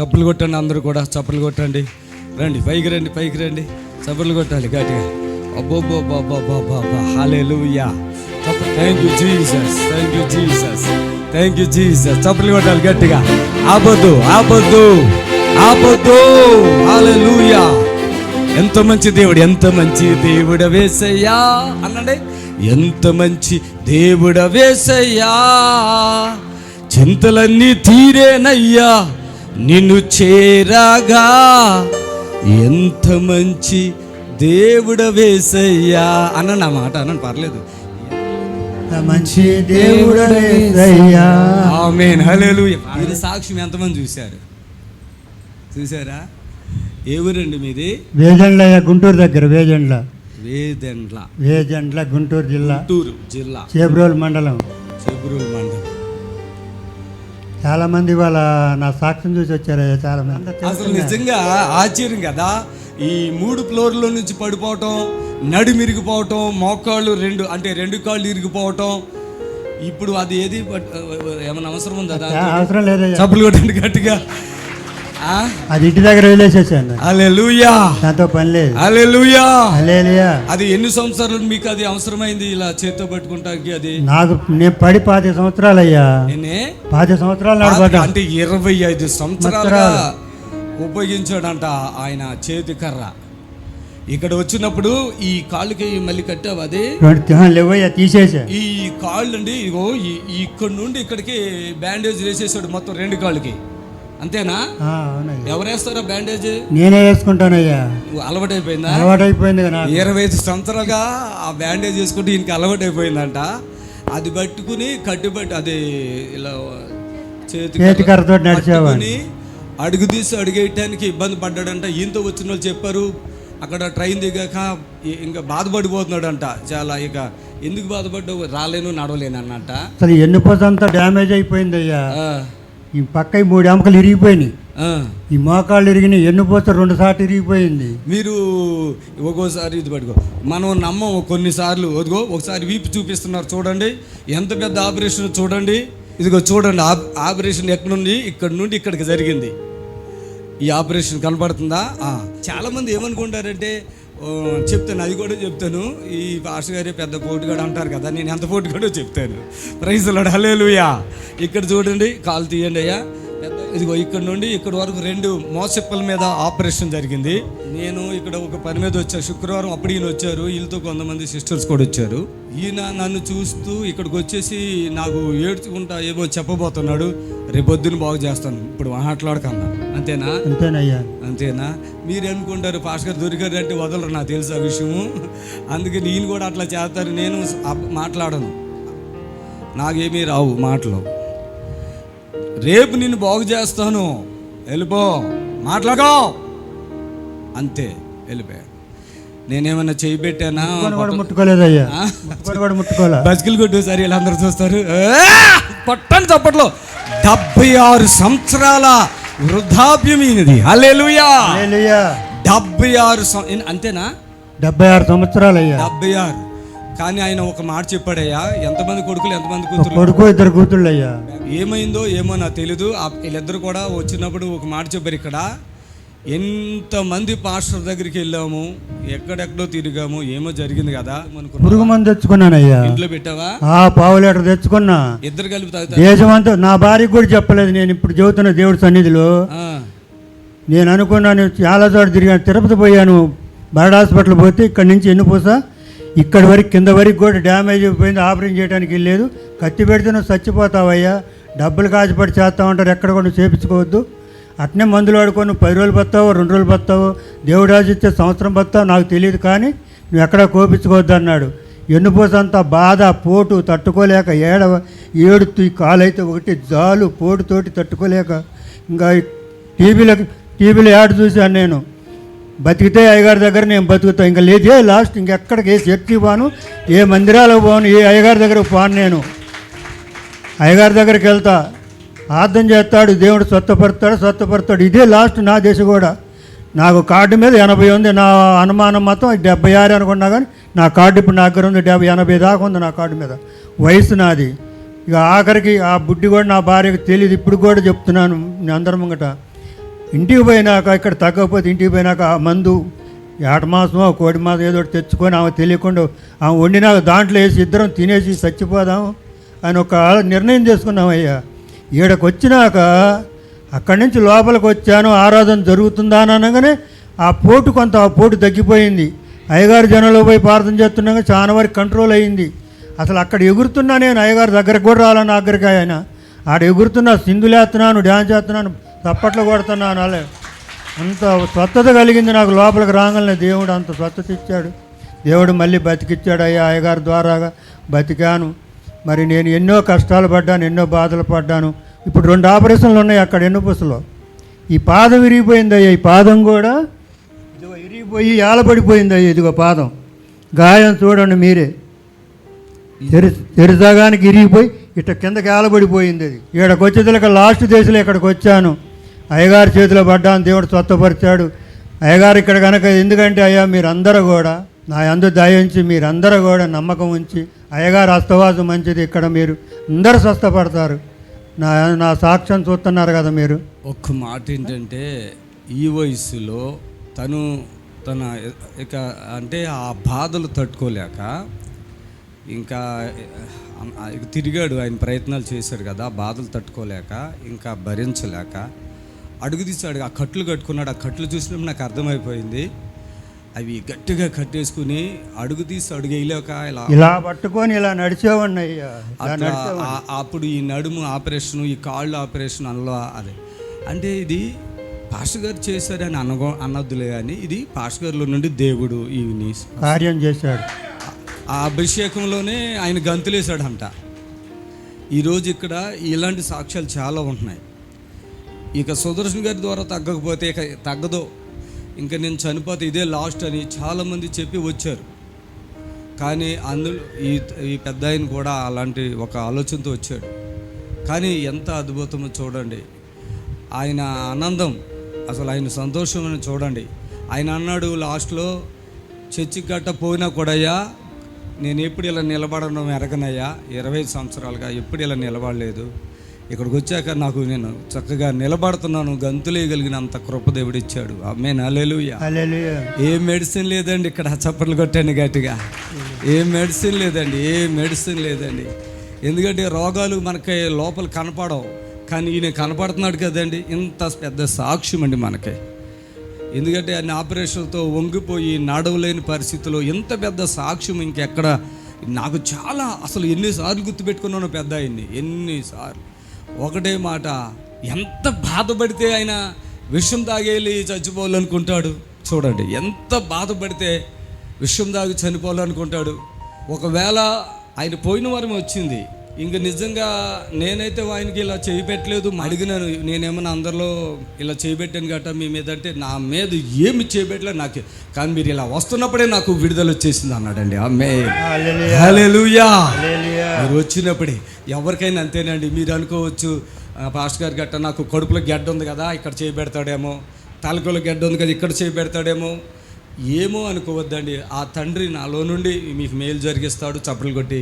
చప్పులు కొట్టండి అందరూ కూడా చప్పులు కొట్టండి. రండి పైకి రండి పైకి రండి. చప్పులు కొట్టాలి గట్టిగా. అబ్బో బాబా hallelujah thank you Jesus thank you Jesus thank you Jesus చప్పులు కొట్టాలి గట్టిగా. ఆపొద్దు ఆపొద్దు ఆపొద్దు. హాలేలుయా ఎంత మంచి దేవుడు ఎంత మంచి దేవుడ వేసయ్యా అనండి ఎంత మంచి దేవుడ వేసయ్యా చింతలన్నీ తీరేనయ్యా. నిన్ను చేరాగా ఎంత మంచి దేవుడ వేసయ్యా అన్న మాట? అనండి పర్లేదు. మంచి దేవుడు యేసయ్యా. ఆమేన్. హల్లెలూయా. ఇది సాక్ష్యం ఎంతమంది చూశారు? చూసారా ఏ ఊరండి మీది? వేజండ్ల గుంటూరు దగ్గర వేజండ్ల. వేదెండ్ల. వేజండ్ల గుంటూరు జిల్లా. గుంటూరు జిల్లా. చేబ్రోలు మండలం. చెబురూరు మండలం. చాలా మంది వాళ్ళ నా సాక్ష్యం చూసి వచ్చారయ్యా చాలా మంది అసలు నిజంగా ఆశ్చర్యం కదా? ఈ మూడు ఫ్లోర్ల నుంచి పడిపోవటం నడి మిరిగిపోవటం మోకాళ్ళు రెండు అంటే రెండు కాళ్ళు ఇరిగిపోవటం. ఇప్పుడు అది ఏది? ఏమైనా అవసరం ఉందా అవసరం లేదయ్యా. చప్పులు కొట్టండి గట్టిగా. అది ఇంటి దగ్గర వదిలేసేసాను అలెలుయా దాంతో పని లేదు. అలెలుయా అలేలియా అది ఎన్ని సంవత్సరాలు మీకు అది అవసరమైంది ఇలా చేత్తో పట్టుకుంటానికి అది? నాకు నేను పడి పాతి సంవత్సరాలయ్యా. నేనే పాతి సంవత్సరాలు నడబడ్డా అంటే ఇరవై ఐదు సంవత్సరాలుగా ఉపయోగించాడంట ఆయన చేతి కర్ర. ఇక్కడ వచ్చినప్పుడు ఈ కాళ్ళకి మళ్ళీ కట్టావు అది? లేవయ్యా తీసేసా. ఈ కాళ్ళు అండి ఇగో ఈ ఇక్కడ నుండి ఇక్కడికి బ్యాండేజ్ వేసేసాడు మొత్తం రెండు కాళ్ళకి. అంతేనా? ఆ, అవునయ్యా. ఎవరు వేస్తారా బ్యాండేజ్? నేనే వేసుకుంటానయ్యా. అలవాటు అయిపోయింది కదా నాకు. ఇరవై ఐదు సంవత్సరాలుగా ఆ బ్యాండేజ్ చేసుకుంటే ఈయనకి అలవాటు అయిపోయిందంట అది పట్టుకుని కట్టుబట్టి అది ఇలా చేతి కర్రతో నడిచేవాడిని. అడుగు తీసి అడుగేయటానికి ఇబ్బంది పడ్డాడంట. ఈయనతో వచ్చిన వాళ్ళు చెప్పారు అక్కడ ట్రైన్ దిగాక ఇంకా బాధపడిపోతున్నాడంట. చాలా ఇక ఎందుకు బాధపడ్డావు? రాలేను నడవలేను అన్నట్ట. అసలు డ్యామేజ్ అయిపోయింది అయ్యా ఈ పక్క ఈ మూడు ఎముకలు ఇరిగిపోయినాయి. ఈ మోకాళ్ళు ఇరిగినాయి ఎన్నుపోత రెండు సార్లు ఇరిగిపోయింది. మీరు ఒక్కోసారి ఇది పట్టుకో. మనం నమ్మం కొన్నిసార్లు. వదిగో ఒకసారి వీపు చూపిస్తున్నారు చూడండి. ఎంత పెద్ద ఆపరేషన్ చూడండి. ఇదిగో చూడండి ఆప్- ఆపరేషన్ ఎక్కడి నుండి ఇక్కడ నుండి ఇక్కడికి జరిగింది. ఈ ఆపరేషన్ కనపడుతుందా? ఆ, చాలా మంది ఏమనుకుంటారంటే చెప్తాను అది కూడా చెప్తాను. ఈ పాస్ గారి పెద్ద పోటుగాడు అంటారు కదా నేను ఎంత పోటుగాడో చెప్తాను. ప్రైజ్లో హలేలుయా ఇక్కడ చూడండి కాలు తీయండి అయ్యా. ఇదిగో ఇక్కడ నుండి ఇక్కడ వరకు రెండు మోసెప్పల మీద ఆపరేషన్ జరిగింది. నేను ఇక్కడ ఒక పని మీద వచ్చా. శుక్రవారం అప్పుడు ఈయన వచ్చారు. వీళ్ళతో కొంతమంది సిస్టర్స్ కూడా వచ్చారు. ఈయన నన్ను చూస్తూ ఇక్కడికి వచ్చేసి నాకు ఏడ్చుకుంటా ఏమో చెప్పబోతున్నాడు. రేపొద్దున బాగు చేస్తాను. ఇప్పుడు మాట్లాడకన్నా అంతేనా? అంతేనయ్యా. అంతేనా? మీరు అనుకుంటారు పాస్ గారు దొరికారు అంటే వదలరు నాకు తెలుసు ఆ విషయము. అందుకే నేను కూడా అట్లా చేస్తారు నేను మాట్లాడను. నాకేమీ రావు మాటలు. రేపు నిన్ను బాగు చేస్తాను. వెళ్ళిపో. మాట్లాడో అంతే వెళ్ళిపోయా. నేనేమన్నా చేయి పెట్టానా? ముట్టుకోలేదయ్యా. బస్కిల్ కొట్టేసారి వీళ్ళందరూ చూస్తారు. పట్టని చప్పట్లో డెబ్బై ఆరు సంవత్సరాల వృద్ధాప్యం ఈయనది హల్లెలూయా! హల్లెలూయా. డెబ్బై ఆరు అంతేనా? డెబ్బై ఆరు సంవత్సరాలయ్యా. డెబ్బై ఆరు. కానీ ఆయన ఒక మాట చెప్పాడయ్యా ఎంతమంది కొడుకులు ఎంతమంది కూతురు కొడుకు ఇద్దరు కూతుళ్ళయ్యా. ఏమైందో ఏమో నాకు తెలీదు. వీళ్ళిద్దరు కూడా వచ్చినప్పుడు ఒక మాట చెప్పారు ఇక్కడ. ఎంతమంది పాస్టర్ దగ్గరికి వెళ్ళాము ఎక్కడెక్కడో తిరిగాము ఏమో జరిగింది కదా పురుగు మందు తెచ్చుకున్నానయ్యా. ఇంట్లో పెట్టావా? ఆ పావు లీటర్ తెచ్చుకున్నా. ఇద్దరు కలిపి దేశమంతా నా భార్యకు కూడా చెప్పలేదు నేను ఇప్పుడు చెబుతున్న దేవుడి సన్నిధిలో. నేను అనుకున్నాను చాలా చోట తిరిగాను తిరుపతి పోయాను బరడ్ హాస్పిటల్ పోతే ఇక్కడ నుంచి ఎన్నుపూస? ఇక్కడ వరకు కింద వరకు కూడా డ్యామేజ్ అయిపోయింది ఆపరేషన్ చేయడానికి వెళ్ళలేదు కత్తి పెడితే నువ్వు చచ్చిపోతావయ్యా. డబ్బులు కాచిపడి చేస్తా ఉంటారు ఎక్కడ కూడా నువ్వు చేపించుకోవద్దు. అట్నే మందులు వాడుకొని పది రోజులు బతావు రెండు రోజులు బతావు దేవుడు ఇచ్చే సంవత్సరం బతావు నాకు తెలియదు కానీ నువ్వు ఎక్కడ కోపించుకోవద్దు అన్నాడు. ఎన్నుపోసంత బాధ పోటు తట్టుకోలేక ఏడ ఏడుతూ కాలైతే ఒకటి జాలు పోటుతోటి తట్టుకోలేక. ఇంకా ఈ టీవీలో టీవీలో యాడ్ చూశాను నేను. బతికితే అయ్యగారి దగ్గర నేను బతుకుతా. ఇంకా లేదే లాస్ట్ ఇంకెక్కడికి ఏ చర్చి పోను ఏ మందిరాలకు పోను ఏ అయ్యగారి దగ్గరకు పోను నేను. అయ్యగారి దగ్గరికి వెళ్తా. ఆర్థం చేస్తాడు దేవుడు స్వస్థపడతాడు స్వస్థపడతాడు ఇదే లాస్ట్ నా దశ కూడా. నాకు కార్డు మీద ఎనభై ఉంది నా అనుమానం మొత్తం డెబ్బై ఆరు అనుకున్నా కానీ నా కార్డు ఇప్పుడు నా దగ్గర ఉంది డెబ్బై ఎనభై దాకా ఉంది నా కార్డు మీద. వయసు నాది. ఇక ఆఖరికి ఆ బుడ్డి కూడా నా భార్యకు తెలియదు ఇప్పుడు కూడా చెప్తున్నాను నేను అందరం ముంగట. ఇంటికి పోయినాక ఇక్కడ తగ్గకపోతే ఇంటికి పోయినాక ఆ మందు ఏట మాసమో కోడి మాసం ఏదో ఒకటి తెచ్చుకొని ఆమె తెలియకుండా ఆమె వండినాక దాంట్లో వేసి ఇద్దరం తినేసి చచ్చిపోదాం అని ఒక నిర్ణయం చేసుకున్నామయ్యా. ఈడకు వచ్చినాక అక్కడి నుంచి లోపలికి వచ్చాను ఆరాధన జరుగుతుందా అని అనగానే ఆ పోటు కొంత ఆ పోటు తగ్గిపోయింది. అయ్యగారు జనంలో పోయి ప్రార్థన చేస్తున్నాక చాలా వరకు కంట్రోల్ అయ్యింది అసలు అక్కడ ఎగురుతున్నా నేను అయ్యగారి దగ్గరకు కూడా రాలని ఆఖరికి ఆయన. ఆడ ఎగురుతున్నా సింధులేస్తున్నాను డ్యాన్స్ చేస్తున్నాను తప్పట్లు కొడుతున్నాను అలా అంత స్వచ్ఛత కలిగింది నాకు లోపలికి రాగలనే దేవుడు అంత స్వచ్ఛత ఇచ్చాడు. దేవుడు మళ్ళీ బతికిచ్చాడు అయ్యా అయ్యగారి ద్వారాగా బతికాను. మరి నేను ఎన్నో కష్టాలు పడ్డాను ఎన్నో బాధలు పడ్డాను. ఇప్పుడు రెండు ఆపరేషన్లు ఉన్నాయి అక్కడ ఎన్నుపూసలో. ఈ పాదం విరిగిపోయింది అయ్యా ఈ పాదం కూడా ఇదిగో విరిగిపోయి ఏలబడిపోయింది అయ్యా ఇదిగో పాదం. గాయం చూడండి మీరే. తెరి విరిగిపోయి ఇరిగిపోయి ఇట్ట కిందకి ఏలబడిపోయింది అది. ఇక్కడికి వచ్చేదాకా లాస్ట్ దేశంలో ఇక్కడికి వచ్చాను. అయ్యగారి చేతిలో పడ్డాను దేవుడు స్వత్వపరిచాడు అయ్యగారు ఇక్కడ కనుక ఎందుకంటే అయ్యా మీరందరూ కూడా నా అందు దయించి మీరందరూ కూడా నమ్మకం ఉంచి అయ్యగారు అస్తవాసం మంచిది ఇక్కడ మీరు అందరూ స్వస్థపడతారు. నా నా సాక్ష్యం చూస్తున్నారు కదా మీరు. ఒక్క మాట ఏంటంటే ఈ వయసులో తను తన ఇక అంటే ఆ బాధలు తట్టుకోలేక ఇంకా తిరిగాడు ఆయన ప్రయత్నాలు చేశాడు కదా బాధలు తట్టుకోలేక ఇంకా భరించలేక అడుగు తీసాడు ఆ కట్లు కట్టుకున్నాడు ఆ కట్లు చూసినప్పుడు నాకు అర్థమైపోయింది. అవి గట్టిగా కట్టేసుకుని అడుగు తీసి అడుగు వేయలేక ఇలా ఇలా పట్టుకొని ఇలా నడిచేవాడిని అప్పుడు ఈ నడుము ఆపరేషన్ ఈ కాళ్ళు ఆపరేషన్ అనలో అదే. అంటే ఇది పాస్టర్ గారు చేశారని అనగో అనొద్దులే కానీ ఇది పాస్టర్ గారిలో నుండి దేవుడు ఈవిని కార్యం చేశాడు. ఆ అభిషేకంలోనే ఆయన గంతులేశాడంట. ఈరోజు ఇక్కడ ఇలాంటి సాక్ష్యాలు చాలా ఉంటున్నాయి. ఇక సుదర్శన్ గారి ద్వారా తగ్గకపోతే ఇక తగ్గదు. ఇంకా నేను చనిపోతే ఇదే లాస్ట్ అని చాలామంది చెప్పి వచ్చారు. కానీ అందులో ఈ ఈ పెద్ద ఆయన కూడా అలాంటి ఒక ఆలోచనతో వచ్చాడు. కానీ ఎంత అద్భుతమో చూడండి. ఆయన ఆనందం అసలు ఆయన సంతోషం అని చూడండి. ఆయన అన్నాడు లాస్ట్లో చర్చి గట్ట పోయినా కూడా నేను ఎప్పుడు ఇలా నిలబడడం ఎరగనయ్యా? ఇరవై సంవత్సరాలుగా ఎప్పుడు ఇలా నిలబడలేదు? ఇక్కడికి వచ్చాక నాకు నేను చక్కగా నిలబడుతున్నాను గంతులేయగలిగినంత కృప దేవుడిచ్చాడు. హల్లెలూయా. ఏ మెడిసిన్ లేదండి ఇక్కడ చప్పట్లు కొట్టండి గట్టిగా. ఏ మెడిసిన్ లేదండి ఏ మెడిసిన్ లేదండి. ఎందుకంటే రోగాలు మనకి లోపల కనపడవు. కానీ ఈయన కనపడుతున్నాడు కదండి ఇంత పెద్ద సాక్ష్యం అండి మనకి. ఎందుకంటే ఆయన ఆపరేషన్తో వంగిపోయి నడవలేని పరిస్థితిలో ఇంత పెద్ద సాక్ష్యం ఇంకెక్కడ? నాకు చాలా అసలు ఎన్నిసార్లు గుర్తుపెట్టుకున్నాను పెద్ద ఆయన్ని. ఎన్నిసార్లు. ఒకటే మాట ఎంత బాధపడితే ఆయన విషం తాగేలి చచ్చిపోవాలనుకుంటాడు. చూడండి ఎంత బాధపడితే విషం తాగి చనిపోవాలనుకుంటాడు. ఒకవేళ ఆయన పోయిన వారం వచ్చింది ఇంక నిజంగా నేనైతే ఆయనకి ఇలా చేయి పెట్టలేదు అడిగినాను నేనేమన్నా అందరిలో ఇలా చేయబెట్టాను గట్ట మీ మీద అంటే నా మీద ఏమి చేయబెట్టలేదు నాకు. కానీ మీరు ఇలా వస్తున్నప్పుడే నాకు విడుదల వచ్చేసింది అన్నాడండి. అమ్మే మీరు వచ్చినప్పుడే. ఎవరికైనా అంతేనండి. మీరు అనుకోవచ్చు "ఆ, పాస్టర్ గారి గట్ట నాకు కడుపులో గడ్డ ఉంది కదా ఇక్కడ చేయబెడతాడేమో తలకులో గడ్డ ఉంది కదా ఇక్కడ చేయబెడతాడేమో ఏమో అనుకోవద్దండి. ఆ తండ్రి నాలో నుండి మీకు మేలు జరిగిస్తాడు చప్పట్లు కొట్టి